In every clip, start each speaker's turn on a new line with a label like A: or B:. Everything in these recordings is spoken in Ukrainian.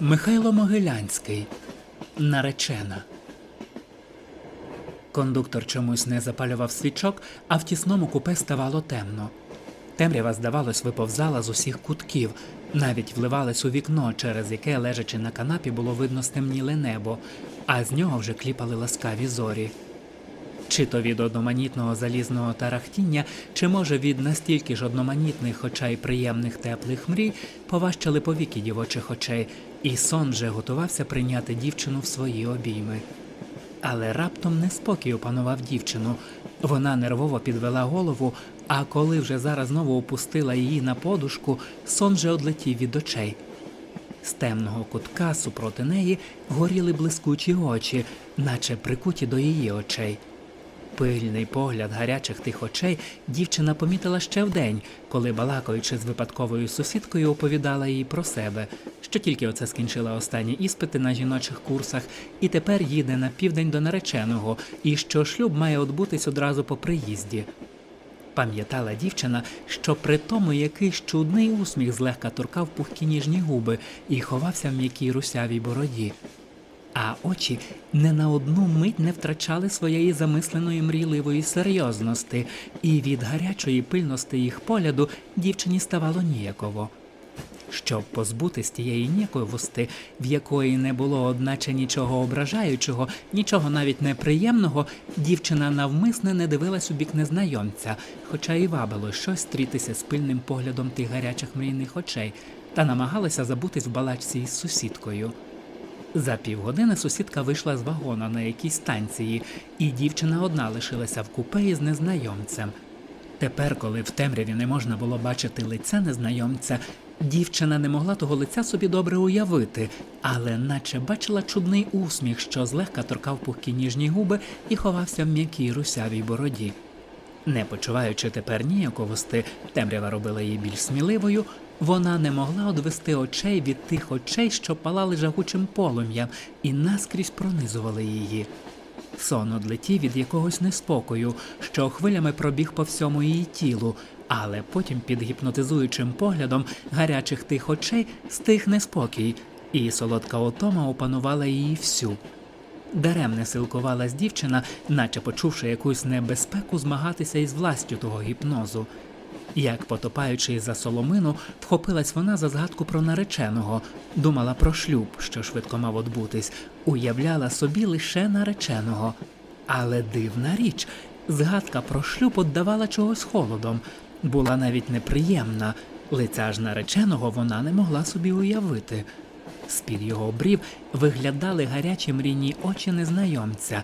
A: Михайло Могилянський. Наречена. Кондуктор чомусь не запалював свічок, а в тісному купе ставало темно. Темрява, здавалось, виповзала з усіх кутків, навіть вливалась у вікно, через яке, лежачи на канапі, було видно стемніле небо, а з нього вже кліпали ласкаві зорі. Чи то від одноманітного залізного тарахтіння, чи може від настільки ж одноманітних, хоча й приємних теплих мрій, поважчали повіки дівочих очей, і сон вже готувався прийняти дівчину в свої обійми. Але раптом неспокій опанував дівчину. Вона нервово підвела голову, а коли вже зараз знову опустила її на подушку, сон вже одлетів від очей. З темного кутка супроти неї горіли блискучі очі, наче прикуті до її очей. Пильний погляд гарячих тих очей дівчина помітила ще вдень, коли, балакаючи з випадковою сусідкою, оповідала їй про себе, що тільки оце скінчила останні іспити на жіночих курсах, і тепер їде на південь до нареченого, і що шлюб має відбутись одразу по приїзді. Пам'ятала дівчина, що при тому якийсь чудний усміх злегка торкав пухкі ніжні губи і ховався в м'якій русявій бороді. А очі не на одну мить не втрачали своєї замисленої мрійливої серйозності, і від гарячої пильності їх погляду дівчині ставало ніяково. Щоб позбутись тієї ніяковості, в якої не було одначе нічого ображаючого, нічого навіть неприємного, дівчина навмисне не дивилась у бік незнайомця, хоча і вабило щось стрітися з пильним поглядом тих гарячих мрійних очей, та намагалася забутись в балачці із сусідкою. За півгодини сусідка вийшла з вагона на якійсь станції, і дівчина одна лишилася в купе із незнайомцем. Тепер, коли в темряві не можна було бачити лиця незнайомця, дівчина не могла того лиця собі добре уявити, але наче бачила чудний усміх, що злегка торкав пухкі ніжні губи і ховався в м'якій русявій бороді. Не почуваючи тепер ніяковости, темрява робила її більш сміливою, вона не могла одвести очей від тих очей, що палали жагучим полум'ям, і наскрізь пронизували її. Сон одлетів від якогось неспокою, що хвилями пробіг по всьому її тілу, але потім під гіпнотизуючим поглядом гарячих тих очей стих неспокій, і солодка отома опанувала її всю. Даремне силкувалась дівчина, наче почувши якусь небезпеку змагатися із властю того гіпнозу. Як потопаючи за соломину, вхопилась вона за згадку про нареченого, думала про шлюб, що швидко мав отбутись, уявляла собі лише нареченого. Але дивна річ, згадка про шлюб отдавала чогось холодом, була навіть неприємна, лиця ж нареченого вона не могла собі уявити. З-під його брів виглядали гарячі мрійні очі незнайомця.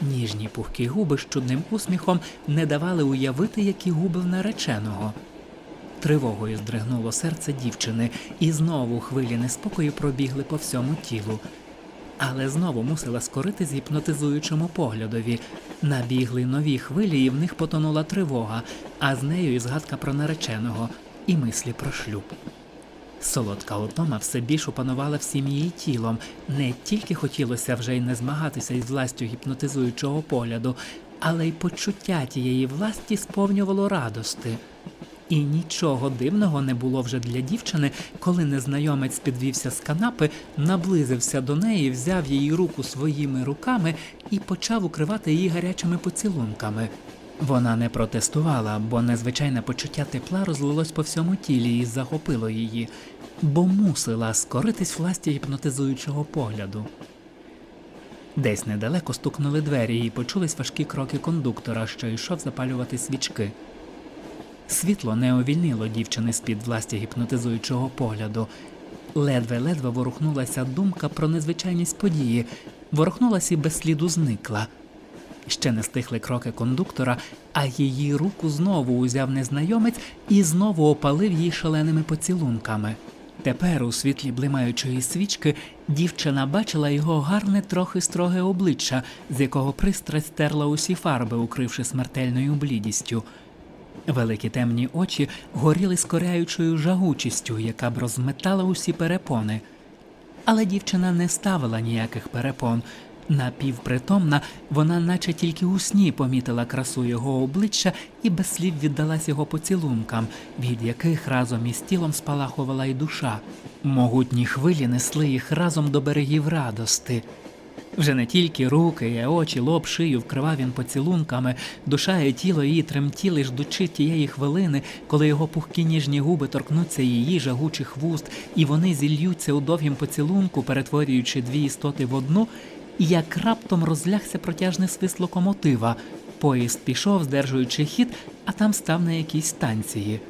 A: Ніжні пухкі губи з чудним усміхом не давали уявити, які губи в нареченого. Тривогою здригнуло серце дівчини, і знову хвилі неспокою пробігли по всьому тілу. Але знову мусила скоритись гіпнотизуючому поглядові. Набігли нові хвилі, і в них потонула тривога, а з нею і згадка про нареченого, і мислі про шлюб. Солодка утома все більш опанувала всім її тілом. Не тільки хотілося вже й не змагатися із властю гіпнотизуючого погляду, але й почуття тієї власті сповнювало радости. І нічого дивного не було вже для дівчини, коли незнайомець підвівся з канапи, наблизився до неї, взяв її руку своїми руками і почав укривати її гарячими поцілунками. Вона не протестувала, бо незвичайне почуття тепла розлилось по всьому тілі і захопило її, бо мусила скоритись власті гіпнотизуючого погляду. Десь недалеко стукнули двері і почулись важкі кроки кондуктора, що йшов запалювати свічки. Світло не увільнило дівчини з-під власті гіпнотизуючого погляду. Ледве-ледве ворухнулася думка про незвичайність події, ворухнулася і без сліду зникла. Ще не стихли кроки кондуктора, а її руку знову узяв незнайомець і знову опалив її шаленими поцілунками. Тепер, у світлі блимаючої свічки, дівчина бачила його гарне, трохи строге обличчя, з якого пристрасть стерла усі фарби, укривши смертельною блідістю. Великі темні очі горіли скоряючою жагучістю, яка б розметала усі перепони. Але дівчина не ставила ніяких перепон. Напівпритомна, вона наче тільки у сні помітила красу його обличчя і без слів віддалась його поцілункам, від яких разом із тілом спалахувала й душа. Могутні хвилі несли їх разом до берегів радости. Вже не тільки руки, очі, лоб, шию вкривав він поцілунками, душа і тіло її тремтіли, ждучи тієї хвилини, коли його пухкі ніжні губи торкнуться її жагучих вуст, і вони зільються у довгім поцілунку, перетворюючи дві істоти в одну, як раптом розлягся протяжний свист локомотива. Поїзд пішов, здержуючи хід, а там став на якійсь станції.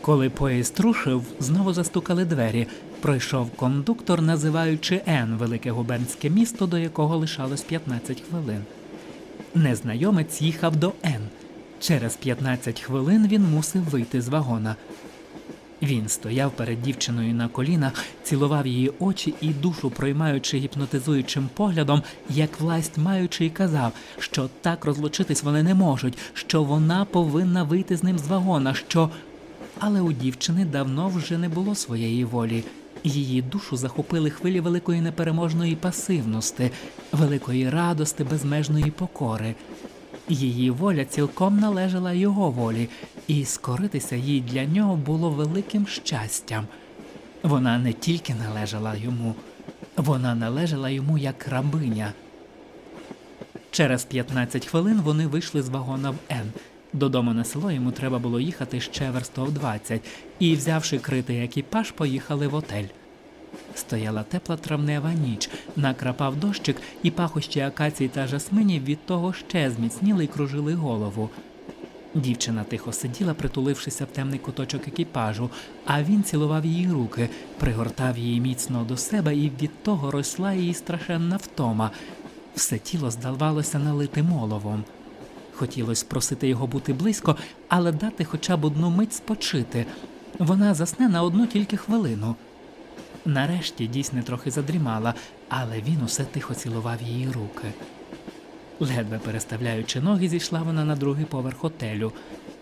A: Коли поїзд рушив, знову застукали двері. Пройшов кондуктор, називаючи Н велике губернське місто, до якого лишалось 15 хвилин. Незнайомець їхав до Н. Через 15 хвилин він мусив вийти з вагона. Він стояв перед дівчиною на колінах, цілував її очі і душу, проймаючи гіпнотизуючим поглядом, як власть маючи, і казав, що так розлучитись вони не можуть, що вона повинна вийти з ним з вагона, що. Але у дівчини давно вже не було своєї волі. Її душу захопили хвилі великої непереможної пасивності, великої радости, безмежної покори. Її воля цілком належала його волі, і скоритися їй для нього було великим щастям. Вона не тільки належала йому, вона належала йому як рабиня. Через 15 хвилин вони вийшли з вагона в Н. Додому на село йому треба було їхати ще верстов 20, і, взявши критий екіпаж, поїхали в отель. Стояла тепла травнева ніч, накрапав дощик, і пахощі акацій та жасминів від того ще зміцніли й кружили голову. Дівчина тихо сиділа, притулившися в темний куточок екіпажу, а він цілував її руки, пригортав її міцно до себе, і від того росла її страшенна втома. Все тіло здавалося налитим оловом. Хотілося просити його бути близько, але дати хоча б одну мить спочити. Вона засне на одну тільки хвилину. Нарешті дійсно трохи задрімала, але він усе тихо цілував її руки. Ледве переставляючи ноги, зійшла вона на другий поверх отелю.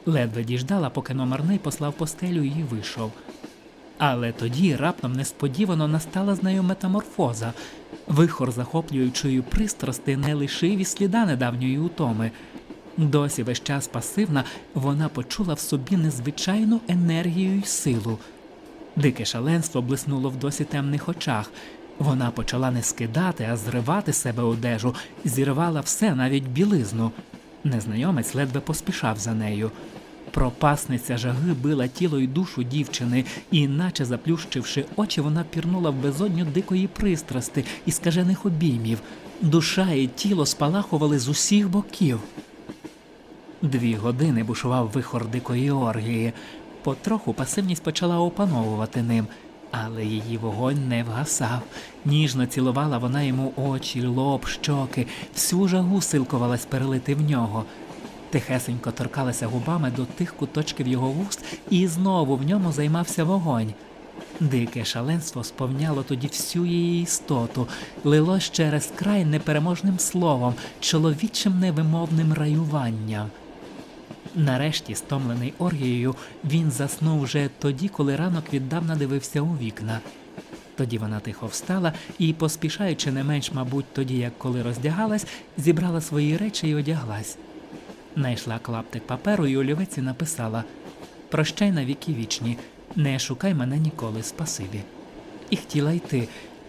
A: Ледве діждала, поки номерний послав постелю і вийшов. Але тоді раптом несподівано настала з нею метаморфоза. Вихор захоплюючої пристрасти не лишив і сліда недавньої утоми. Досі весь час пасивна, вона почула в собі незвичайну енергію й силу. Дике шаленство блиснуло в досі темних очах. Вона почала не скидати, а зривати себе одежу, зірвала все, навіть білизну. Незнайомець ледве поспішав за нею. Пропасниця жаги била тіло й душу дівчини, і, наче заплющивши очі, вона пірнула в безодню дикої пристрасти і скажених обіймів. Душа і тіло спалахували з усіх боків. Дві години бушував вихор дикої оргії. Потроху пасивність почала опановувати ним, але її вогонь не вгасав. Ніжно цілувала вона йому очі, лоб, щоки, всю жагу силкувалась перелити в нього. Тихесенько торкалася губами до тих куточків його вуст, і знову в ньому займався вогонь. Дике шаленство сповняло тоді всю її істоту, лилось через край непереможним словом, чоловічим невимовним раюванням. Нарешті, стомлений оргією, він заснув вже тоді, коли ранок віддавна дивився у вікна. Тоді вона тихо встала і, поспішаючи не менш, мабуть, тоді, як коли роздягалась, зібрала свої речі і одяглась. Найшла клаптик паперу і олівець і написала Прощай на віки вічні, не шукай мене ніколи, спасибі. І хотіла йти,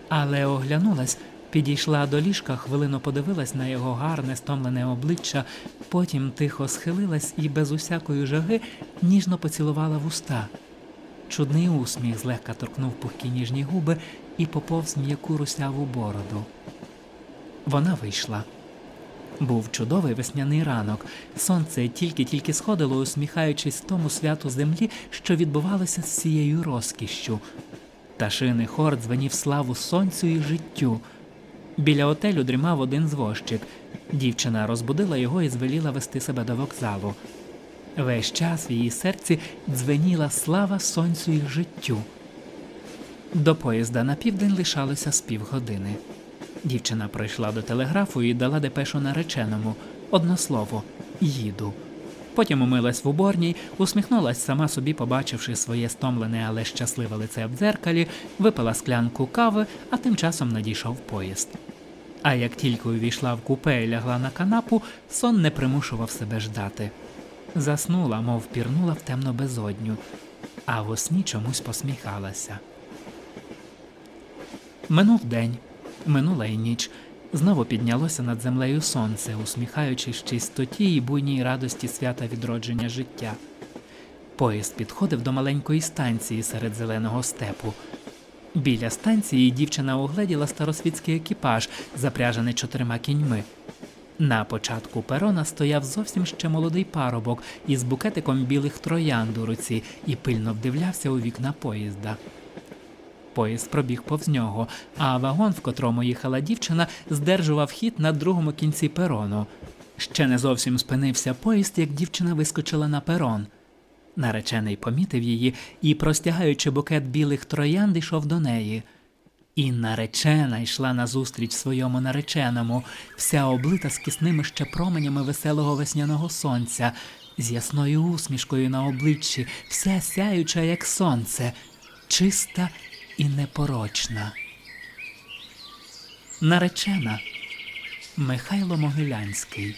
A: але оглянулась, підійшла до ліжка, хвилину подивилась на його гарне, стомлене обличчя, потім тихо схилилась і без усякої жаги ніжно поцілувала вуста. Чудний усміх злегка торкнув пухкі ніжні губи і поповз м'яку русяву бороду. Вона вийшла. Був чудовий весняний ранок. Сонце тільки-тільки сходило, усміхаючись тому святу землі, що відбувалося з цією розкішшю. Пташиний хор дзвенів славу сонцю і життю. Біля отелю дрімав один звозчик. Дівчина розбудила його і звеліла вести себе до вокзалу. Весь час в її серці дзвеніла слава сонцю і життю. До поїзда на південь лишалося з півгодини. Дівчина прийшла до телеграфу і дала депешу нареченому одно слово їду. Потім умилась в уборній, усміхнулась сама собі, побачивши своє стомлене, але щасливе лице в дзеркалі, випила склянку кави, а тим часом надійшов поїзд. А як тільки увійшла в купе і лягла на канапу, сон не примушував себе ждати. Заснула, мов пірнула в темну безодню, а во сні чомусь посміхалася. Минув день, минула й ніч. Знову піднялося над землею сонце, усміхаючись чистоті і буйній радості свята відродження життя. Поїзд підходив до маленької станції серед зеленого степу. Біля станції дівчина угледіла старосвітський екіпаж, запряжений чотирма кіньми. На початку перона стояв зовсім ще молодий парубок із букетиком білих троянд у руці і пильно вдивлявся у вікна поїзда. Поїзд пробіг повз нього, а вагон, в котрому їхала дівчина, здержував хід на другому кінці перону. Ще не зовсім спинився поїзд, як дівчина вискочила на перон. Наречений помітив її і, простягаючи букет білих троянд, йшов до неї. І наречена йшла назустріч своєму нареченому, вся облита скісними ще променями веселого весняного сонця, з ясною усмішкою на обличчі, вся сяюча, як сонце, чиста і непорочна. Наречена Михайло Могилянський